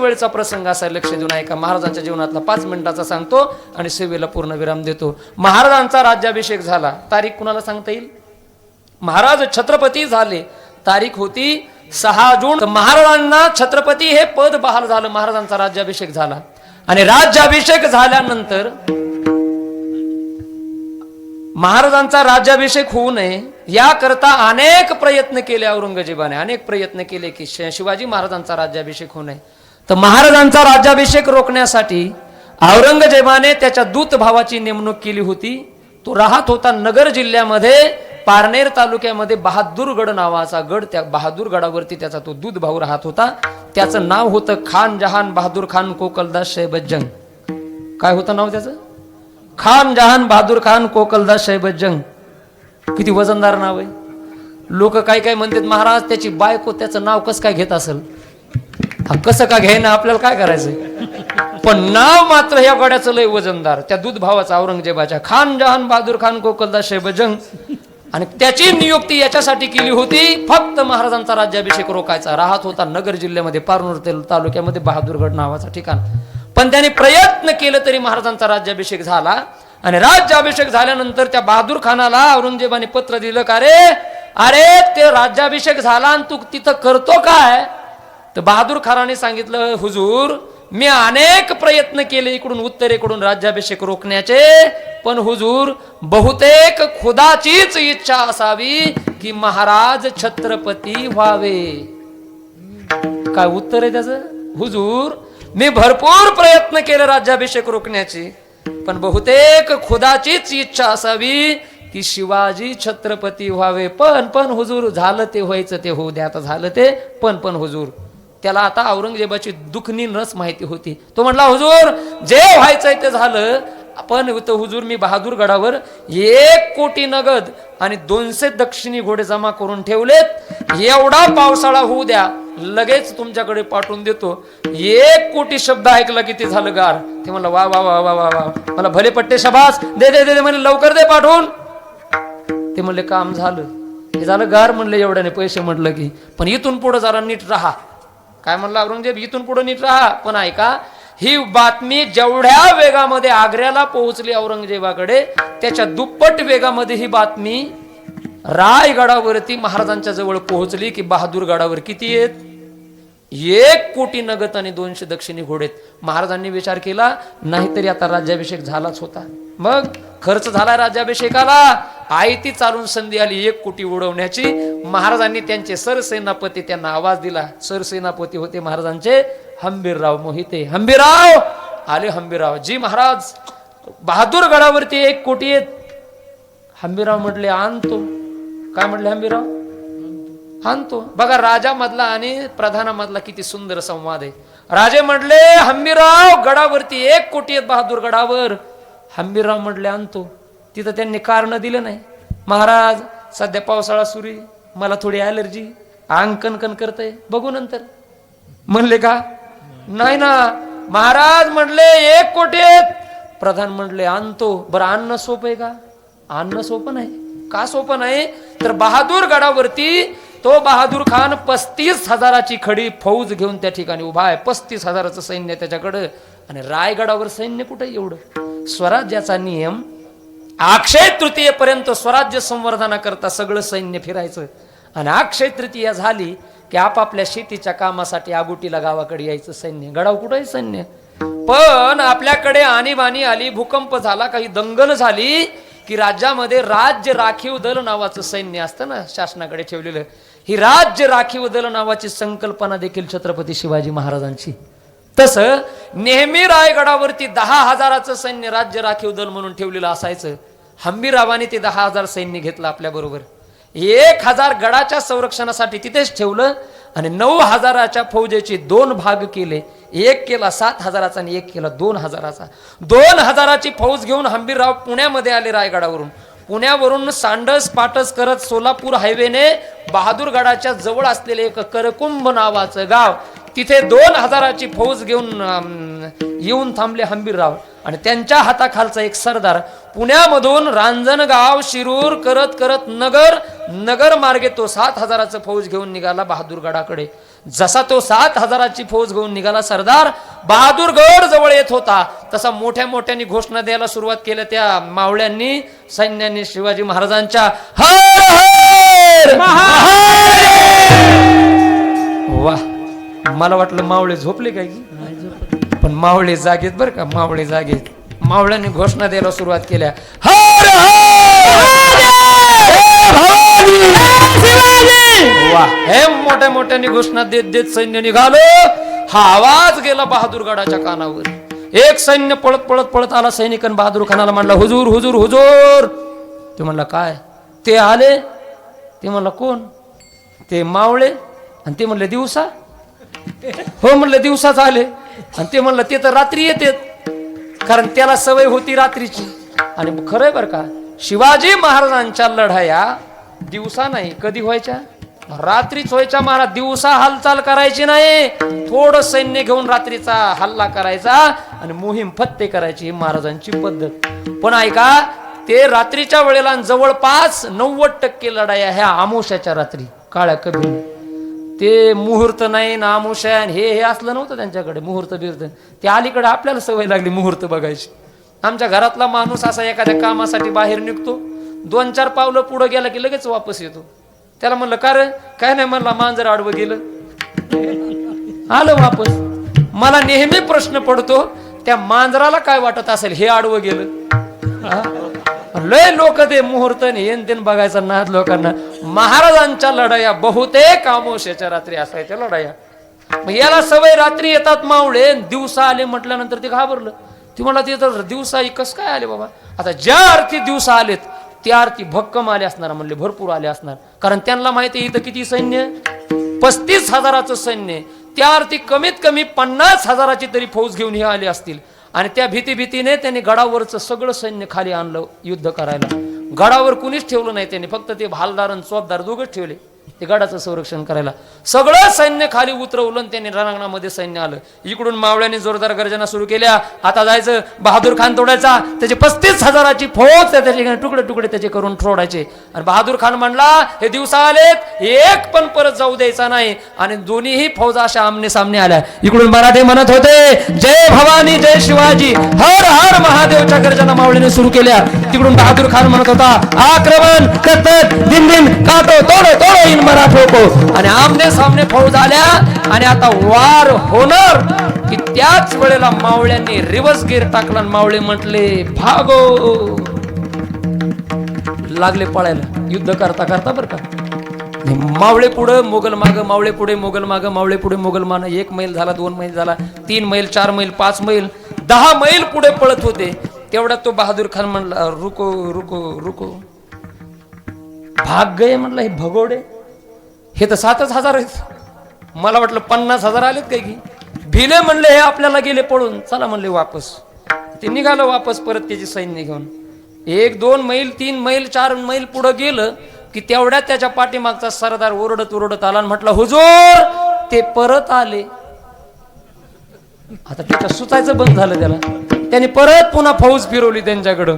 वेळचा प्रसंग असा लक्ष देऊन ऐका. महाराजांच्या जीवनातला पाच मिनिटाचा सांगतो आणि सेवेला पूर्ण विराम देतो. महाराजांचा राज्याभिषेक झाला. तारीख कुणाला सांगता येईल? महाराज छत्रपती झाले. तारीख होती सहा जून. महाराजांना छत्रपती हे पद बहाल झालं. महाराजांचा राज्याभिषेक झाला. आणि राज्याभिषेक झाल्यानंतर महाराजांचा राज्याभिषेक होऊ नये याकरता अनेक प्रयत्न केले औरंगजेबाने. अनेक प्रयत्न केले की शिवाजी महाराजांचा राज्याभिषेक होऊ नये. तर महाराजांचा राज्याभिषेक रोखण्यासाठी औरंगजेबाने त्याच्या दूत भावाची नेमणूक केली होती. तो राहत होता नगर जिल्ह्यामध्ये पारनेर तालुक्यामध्ये बहादूरगड नावाचा गड. त्या बहादूरगडावरती त्याचा तो दूध भाऊ राहत होता. त्याचं नाव होतं खान जहान बहादूर खान कोकलदास शैबज्जंग. काय होतं नाव त्याचं? खान जहान बहादूर खान कोकलदास शैबज्जंग. किती वजनदार नाव आहे. लोक काय काय म्हणतात महाराज त्याची बायको त्याचं नाव कसं काय घेत असेल? कसं का घ्यायना आपल्याला काय करायचंय? पण नाव मात्र या गड्याचं लय वजनदार. त्या दूध भावाचा औरंगजेबाच्या खान जहान बहादूर खान कोकलदास शेबजंग आणि त्याची नियुक्ती याच्यासाठी केली होती. फक्त महाराजांचा राज्याभिषेक रोखायचा. राहत होता नगर जिल्ह्यामध्ये पारनूर तेल- तालुक्यामध्ये बहादूरगड नावाचं ठिकाण. पण त्याने प्रयत्न केलं तरी महाराजांचा राज्याभिषेक झाला. आणि राज्याभिषेक झाल्यानंतर त्या बहादूर खानाला औरंगजेबाने पत्र दिलं का रे? अरे ते राज्याभिषेक झाला आणि तू तिथं करतो काय? तर बहादूर खानाने सांगितलं हुजूर मी अनेक प्रयत्न केले इकडून उत्तरेकडून राज्याभिषेक रोखण्याचे पण हुजूर बहुतेक खुदाचीच इच्छा असावी की महाराज छत्रपती व्हावे. काय उत्तर आहे त्याचं? हुजूर मी भरपूर प्रयत्न केले राज्याभिषेक रोखण्याची पण बहुतेक खुदाचीच इच्छा असावी की शिवाजी छत्रपती व्हावे. पण पण हुजूर झालं ते व्हायचं ते होऊ द्या आता झालं ते पण पण हुजूर त्याला आता औरंगजेबाची दुखनी नस माहिती होती. तो म्हटला हुजूर जे व्हायचंय ते झालं. पण हुजूर मी बहादूर गडावर एक कोटी नगद आणि दोनशे दक्षिणी घोडे जमा करून ठेवलेत. एवढा पावसाळा होऊ द्या. लगेच तुमच्याकडे पाठवून देतो. एक कोटी शब्द ऐकला की ते झालं गार. ते म्हणलं वा वा वा वा वा वा. मला भले पट्टे शबास. दे दे दे म्हणले लवकर दे पाठवून. ते म्हणले काम झालं. हे झालं गार म्हणले एवढ्याने. पैसे म्हटलं की पण इथून पुढे जरा नीट राहा. काय म्हणलं औरंगजेब? इथून पुढे नीट राहा. पण ऐका ही बातमी जेवढ्या वेगामध्ये आग्र्याला पोहोचली औरंगजेबाकडे त्याच्या दुप्पट वेगामध्ये ही बातमी रायगडावरती महाराजांच्या जवळ पोहोचली की बहादूर गडावर किती आहेत? एक कोटी नगत आणि दोनशे दक्षिणी घोडेत महाराजांनी विचार केला नाहीतरी आता राज्याभिषेक झालाच होता. मग खर्च झाला राज्याभिषेकाला. आयती चालून संधी आली एक कोटी उडवण्याची. महाराजांनी त्यांचे सरसेनापती त्यांना आवाज दिला. सरसेनापती होते महाराजांचे हंबीरराव मोहिते. हंबीरराव! आले हंबीरराव. जी महाराज बहादूर गडावरती एक कोटी आहेत. हंबीरराव म्हटले आणतो काय म्हटले हंबीरराव? आणतो बघा राजामधला आणि प्रधानामधला किती सुंदर संवाद आहे. राजे म्हटले हंबीराव गडावरती एक कोटी आहेत बहादूर गडावर. हंबीरराव म्हटले आणतो. तिथं त्यांनी कारण दिलं नाही. महाराज सध्या पावसाळा सुरू मला थोडी ॲलर्जी आंग कणकण करतय. बघू नंतर. म्हणले का? नाही ना. महाराज म्हटले एक कोटी आहेत. प्रधान म्हटले आणतो. बरं आणणं सोपं आहे का? आणणं सोपं नाही. का सोपं नाही? तर बहादूर गडावरती तो बहादूर खान पस्तीस हजाराची खडी फौज घेऊन त्या ठिकाणी उभा आहे. पस्तीस हजाराचं सैन्य त्याच्याकडं. आणि रायगडावर सैन्य कुठे एवढं? स्वराज्याचा नियम अक्षय तृतीयेपर्यंत स्वराज्य संवर्धनाकरता सगळं सैन्य फिरायचं. आणि अक्षय तृतीया झाली की आपापल्या शेतीच्या कामासाठी आगुटीला गावाकडे यायचं सैन्य. गडाव कुठं आहे सैन्य? पण आपल्याकडे आणीबाणी आली भूकंप झाला काही दंगल झाली की राज्यामध्ये राज्य राखीव दल नावाचं सैन्य असतं ना शासनाकडे ठेवलेलं. ही राज्य राखीव दल नावाची संकल्पना देखील छत्रपती शिवाजी महाराजांची. तसं नेहमी रायगडावरती दहा हजाराचं सैन्य राज्य राखीव दल म्हणून ठेवलेलं असायचं. हंबीरावाने ते दहा हजार सैन्य घेतलं आपल्या बरोबर. एक हजार गडाच्या संरक्षणासाठी तिथेच ठेवलं आणि नऊ हजाराच्या फौजेचे दोन भाग केले. एक केला सात हजाराचा आणि एक केला दोन हजाराचा. दोन हजाराची फौज घेऊन हंबीरराव पुण्यामध्ये आले रायगडावरून. पुण्यावरून सांडस पाटस करत सोलापूर हायवेने बहादूरगडाच्या जवळ असलेले एक करकुंभ नावाचं गाव. तिथे दोन हजाराची फौज घेऊन येऊन थांबले हंबीरराव. आणि त्यांच्या हाताखालचा एक सरदार पुण्यामधून रांजणगाव शिरूर करत करत नगर नगर मार्गे तो सात हजाराचं फौज घेऊन निघाला बहादूरगडाकडे जसा तो सात हजाराची फौज घेऊन निघाला सरदार बहादूरगड जवळ येत होता. तसा मोठ्या मोठ्यांनी घोषणा द्यायला सुरुवात केल्या त्या मावळ्यांनी सैन्याने शिवाजी महाराजांच्या. हर! वा मला वाटलं मावळे झोपले काय की? पण मावळे जागेत बर का मावळे जागेत. मावळ्यांनी घोषणा द्यायला सुरुवात केल्या. हर हर! वा हे मोठ्या मोठ्याने घोषणा देत देत सैन्य निघालो. हा आवाज गेला बहादूरगडाच्या कानावर. एक सैन्य पळत पळत पळत आला सैनिकांनी बहादूर खानाला म्हणला हुजूर हुजूर हुजूर! ते म्हणला काय? ते आले? ते म्हणला कोण? ते मावळे आणि ते म्हणले दिवसा. हो म्हणलं दिवसाच आले. आणि ते म्हणलं ते तर रात्री येतात. कारण त्याला सवय होती रात्रीची. आणि खरंय बरं का शिवाजी महाराजांच्या लढाया दिवसा नाही कधी व्हायच्या? रात्रीच व्हायच्या महाराज दिवसा हालचाल करायची नाही. थोडं सैन्य घेऊन रात्रीचा हल्ला करायचा आणि मोहीम फत्ते करायची महाराजांची पद्धत. पण ऐका ते रात्रीच्या वेळेला जवळपास नव्वद टक्के लढाया ह्या आमोशाच्या रात्री काळ्या कबीर. ते मुहूर्त नाही ना हे हे असलं नव्हतं त्यांच्याकडे मुहूर्त बिहूर्त. ते अलीकडे आपल्याला सवय लागली मुहूर्त बघायची. आमच्या घरातला माणूस असा एखाद्या कामासाठी बाहेर निघतो दोन चार पावलं पुढं गेला की लगेच वापस येतो. त्याला म्हणलं का रे? काय नाही म्हणला मांजर आडवं गेलं. आलं वापस. मला नेहमी प्रश्न पडतो त्या मांजराला काय वाटत असेल हे आडवं गेलं? लय लोक ते मुहूर्त येन तेन बघायचा नाद लोकांना. महाराजांच्या लढाया बहुतेक अमावस्याच्या रात्री असायच्या लढाया. याला सवय रात्री येतात मावळे दिवसा आले म्हटल्यानंतर ते घाबरलं. ती मला ते तर दिवसा कस काय आले बाबा? आता ज्या अर्थी दिवसा आलेत त्या अर्थी भक्कम आले असणार म्हणले भरपूर आले असणार. कारण त्यांना माहिती आहे इथं किती सैन्य पस्तीस हजाराचं सैन्य त्या अर्थी कमीत कमी पन्नास हजाराची तरी फौज घेऊन हे आले असतील. आणि त्या भीती भीतीने त्यांनी गडावरचं सगळं सैन्य खाली आणलं युद्ध करायला. गडावर कुणीच ठेवलं नाही त्यांनी. फक्त ते भालदार आणि चोपदार दोघंच ठेवले. ते गडाचं संरक्षण करायला. सगळं सैन्य खाली उतरवलं त्यांनी रणांगणामध्ये सैन्य आलं. इकडून मावळ्याने जोरदार गर्जना सुरू केल्या. आता जायचं बहादूर खान तोडायचा. त्याचे पस्तीस हजाराची फौज त्याच्या त्याचे तुकडे तुकडे त्याचे करून तोडायचे आणि बहादूर खान म्हणला हे दिवसा आलेत एक पण परत जाऊ द्यायचा नाही. आणि दोन्हीही फौजा अशा आमने सामने आल्या. इकडून मराठे म्हणत होते जय भवानी जय शिवाजी हर चार महादेवच्या गर्जना मावळीने सुरू केल्या. तिकडून बहादूर खान म्हणत होता आक्रमण करतात दिन दिन काटो तोडो तोडो इन मराठो को आणि आमने सामने फौज आल्या आणि आता वार होणार. की त्याच वेळेला मावळ्यांनी रिवर्स गिअर टाकला मावळे म्हटले भागो. लागले पळायला. युद्ध करता करता बरं का. मावळे पुढं मोगल माग मावळे पुढे मोगल माग मावळे पुढे मोगल मान एक मैल झाला दोन मैल झाला तीन मैल चार मैल पाच मैल. दहा मैल पुढे पळत होते. तेवढ्यात तो बहादूर खान म्हणला रुको रुको रुको. भाग गये म्हणलं हे भगोडे. हे तर सातच हजार आहेत. मला वाटलं पन्नास हजार आलेत काय की. भिले म्हणले हे आपल्याला गेले पळून. चला म्हणले वापस. ते निघालं वापस परत त्याची सैन्य घेऊन. एक दोन मैल तीन मैल चार मैल पुढं गेलं की तेवढ्यात त्याच्या पाठीमागचा सरदार ओरडत ओरडत आला आणि म्हटलं हुजूर ते परत आले. आता त्याचं सुचायचं बंद झालं त्याला. त्यांनी परत पुन्हा फौज फिरवली त्यांच्याकडं.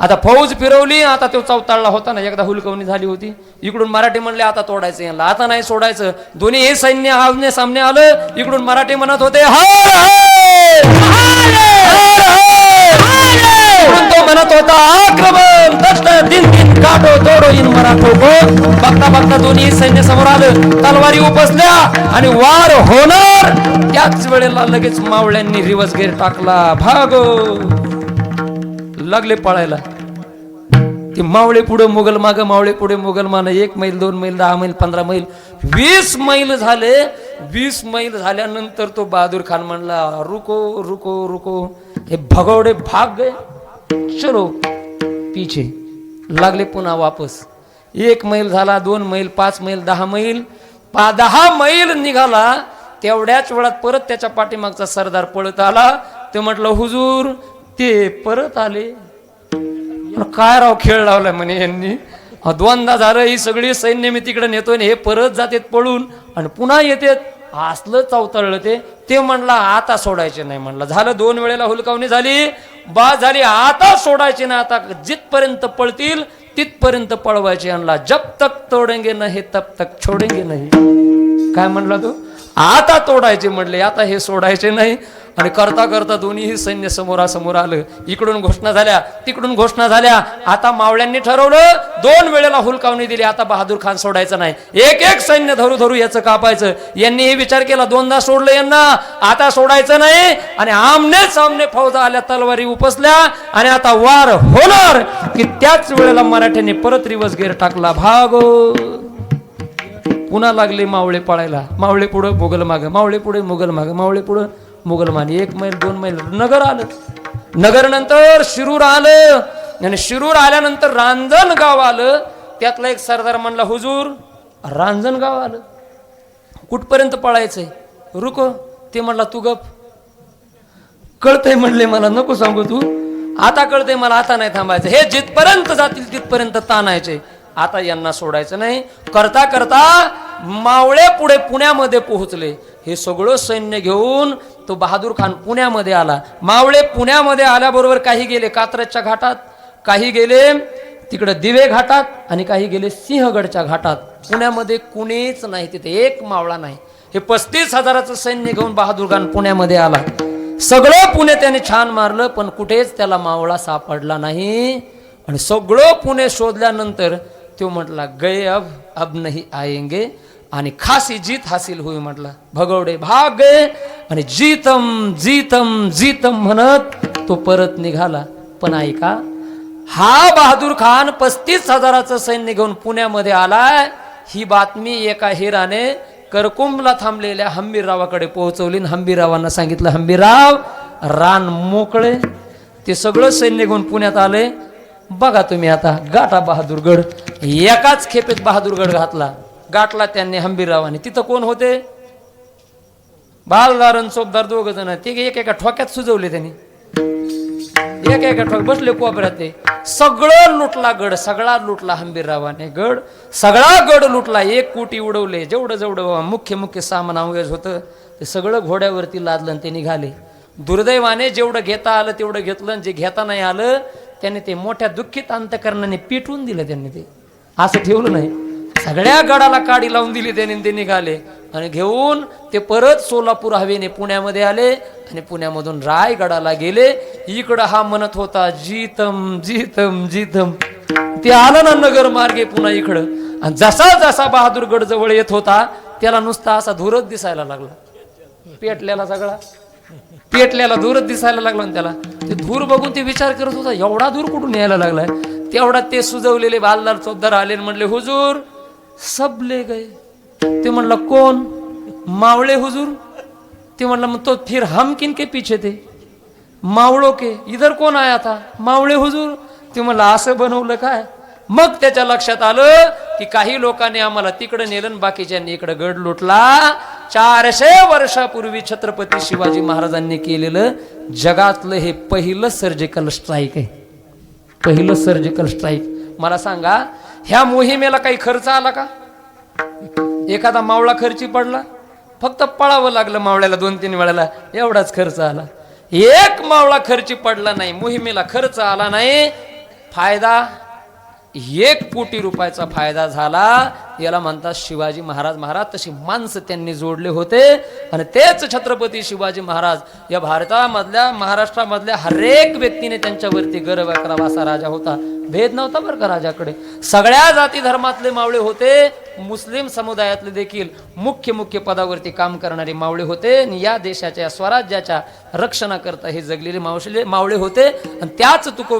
आता फौज फिरवली आता तो चौताळला होता ना एकदा हुलकवणी झाली होती. इकडून मराठी म्हणले आता तोडायचं यांना आता नाही सोडायचं. दोन्ही हे सैन्य आमने सामने आलं इकडून मराठी म्हणत होते "हर हर! तो म्हणत होता आक्रमण दिन दिन काटो तोडो इन मराठो बघता बघता दोन्ही सैन्य समोर आलं. तलवारी उपसल्या आणि वार होणार. त्याच वेळेला लगेच मावळ्यांनी रिवर्स गेअर टाकला. भागो. लागले पळायला. ते मावळे पुढे मुघल माग मावळे पुढे मुघल मान एक मैल दोन मैल दहा मैल पंधरा मैल. वीस मैल झाले. वीस मैल झाल्यानंतर तो बहादूर खान म्हणला रुको रुको रुको. हे भगवडे भाग गए. चलो पीछे. लागले पुन्हा वापस. एक मैल झाला दोन मैल पाच मैल दहा मैल. पा दहा मैल निघाला तेवढ्याच वेळात परत त्याच्या पाठीमागचा सरदार पळत आला. ते म्हटलं हुजूर ते परत आले. काय राव खेळ लावलाय म्हणे यांनी. द्वंदा दोनदा झालं ही सगळी सैन्य मी तिकडे नेतोय हे परत जातात पळून आणि पुन्हा येतात. असलं चौतळलं ते. ते म्हणला आता सोडायचे नाही म्हणलं. झालं दोन वेळेला हुलकावणी झाली. बा झाली आता सोडायचे नाही. आता जिथपर्यंत पळतील तिथपर्यंत पळवायचे आणला जब तक तोडेंगे नाही तब तक छोडेंगे नाही. काय म्हणला तो? आता तोडायचे म्हणले आता हे सोडायचे नाही. आणि करता करता दोन्हीही सैन्य समोरासमोर आलं. इकडून घोषणा झाल्या तिकडून घोषणा झाल्या. आता मावळ्यांनी ठरवलं दोन वेळेला हुलकावणी दिली. आता बहादूर खान सोडायचं नाही. एक एक सैन्य धरू धरू याचं कापायचं. यांनीही विचार केला दोनदा सोडलं यांना. आता सोडायचं नाही. आणि आमने सामने फौजा आल्या तलवारी उपसल्या. आणि आता वार होणार की त्याच वेळेला मराठ्यांनी परत रिवर्स गेअर टाकला भागो. पुन्हा लागले मावळे पळायला. मावळे पुढं मुघल मागं. मावळे पुढे मुघल मागं. मावळे पुढं मुघल एक मैल दोन मैल नगर आलं. नगर नंतर शिरूर आलं. आणि शिरूर आल्यानंतर रांजण गाव आलं. त्यातला एक सरदार म्हणला हुजूर रांजण गाव आलं. कुठपर्यंत पळायचंय? रुको. ते म्हणला तू गप. कळतंय म्हणले मला नको सांगू तू. आता कळतंय मला आता नाही थांबायचं. हे जिथपर्यंत जातील तिथपर्यंत ताणायचे आता यांना सोडायचं नाही. करता करता मावळे पुढे पुण्यामध्ये पोहोचले. हे सगळं सैन्य घेऊन तो बहादूर खान पुण्यामध्ये आला. मावळे पुण्यामध्ये आल्याबरोबर काही गेले कात्रजच्या घाटात काही गेले तिकडे दिवे घाटात आणि काही गेले सिंहगडच्या घाटात. पुण्यामध्ये कुणीच नाही तिथे एक मावळा नाही. हे पस्तीस हजाराचं सैन्य घेऊन बहादूर खान पुण्यामध्ये आला. सगळं पुणे त्याने छान मारलं पण कुठेच त्याला मावळा सापडला नाही. आणि सगळं पुणे शोधल्यानंतर तो म्हटला गए अब अब नाही आएंगे. आणि खासी जीत हासिल होई म्हटला. भगवडे भाग आणि जीतम जीतम जीतम म्हणत तो परत निघाला. पण ऐका हा बहादूर खान पस्तीस हजाराचं सैन्य घेऊन पुण्यामध्ये आलाय. ही बातमी एका हिराने करकुंबला थांबलेल्या हंबीररावाकडे पोहोचवली हंबीररावांना सांगितलं हंबीरराव रान मोकळे. ते सगळं सैन्य घेऊन पुण्यात आले. बघा तुम्ही आता गाठा बहादूरगड. एकाच खेपेत बहादूरगड घातला. गाठला त्यांनी हंबीररावाने. तिथं कोण होते? बालदार आणि दोघ जण. ते एक एका ठोक्यात सुजवले त्यांनी. एक एका ठोक बसले कोपऱ्यात ते सगळं लुटला गड सगळा लुटला हंबीररावाने गड सगळा गड लुटला. एक कोटी उडवले. जेवढं जेवढं मुख्य मुख्य सामान अवयज होतं ते सगळं घोड्यावरती लादलं आणि ते निघाले. दुर्दैवाने जेवढं घेता आलं तेवढं घेतलं आणि जे घेता नाही आलं त्याने ते मोठ्या दुःखित अंतकरणाने पिटवून दिलं त्यांनी ते. असं ठेवलं नाही. सगळ्या गडाला काडी लावून दिली त्याने ते निघाले. आणि घेऊन ते परत सोलापूर हवेने पुण्यामध्ये आले आणि पुण्यामधून रायगडाला गेले. इकडं हा म्हणत होता जीतम जीतम जीतम. ते आलं ना नगर मार्गे पुन्हा इकडं. आणि जसा जसा बहादूरगड जवळ येत होता त्याला नुसता असा धूरच दिसायला लागला. पेटलेला सगळा. पेटल्याला धूरच दिसायला लागला त्याला. ते धूर बघून ते विचार करत होता एवढा धूर कुठून यायला लागलाय? तेवढा ते सुजवलेले बालदार चौदार आले म्हणले हुजूर सब ले गए। ते म्हणलं कोण? मावळे हुजूर? ते म्हणलं मग तो फिर हम किन के पीछे थे? मावळो के? इधर कोण आहे आता मावळे हुजूर? ते म्हणलं असं बनवलं काय? मग त्याच्या लक्षात आलं की काही लोकांनी आम्हाला तिकडं नेलं बाकीच्यांनी इकडं गड लुटला. चारशे वर्षापूर्वी छत्रपती शिवाजी महाराजांनी केलेलं जगातलं हे पहिलं सर्जिकल स्ट्राईक आहे. पहिलं सर्जिकल स्ट्राईक मला सांगा ह्या मोहिमेला काही खर्च आला का? एखादा मावळा खर्ची पडला? फक्त पळावं लागलं मावळ्याला दोन तीन वेळेला. एवढाच खर्च आला. एक मावळा खर्ची पडला नाही मोहिमेला खर्च आला नाही. फायदा? एक कोटी रुपयाचा फायदा झाला. याला म्हणतात शिवाजी महाराज. महाराज तशी माणसं त्यांनी जोडले होते. आणि तेच छत्रपती शिवाजी महाराज या भारतामधल्या महाराष्ट्रामधल्या हरेक व्यक्तीने त्यांच्यावरती गर्व करावा असा राजा होता. भेद नव्हता बरं का राजाकडे. सगळ्या जाती धर्मातले मावळे होते मुस्लिम समुदायातले देखील मुख्य मुख्य पदावरती काम करणारे मावळे होते. आणि या देशाच्या स्वराज्याच्या रक्षणाकरता हे जगलेले मावशले मावळे होते. आणि त्याच तुको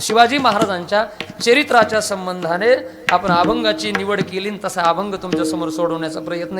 शिवाजी महाराजांच्या चरित्राच्या संबंधाने आपण अभंगाची निवड केली तसा अभंग तुमच्यासमोर सोडवण्याचा प्रयत्न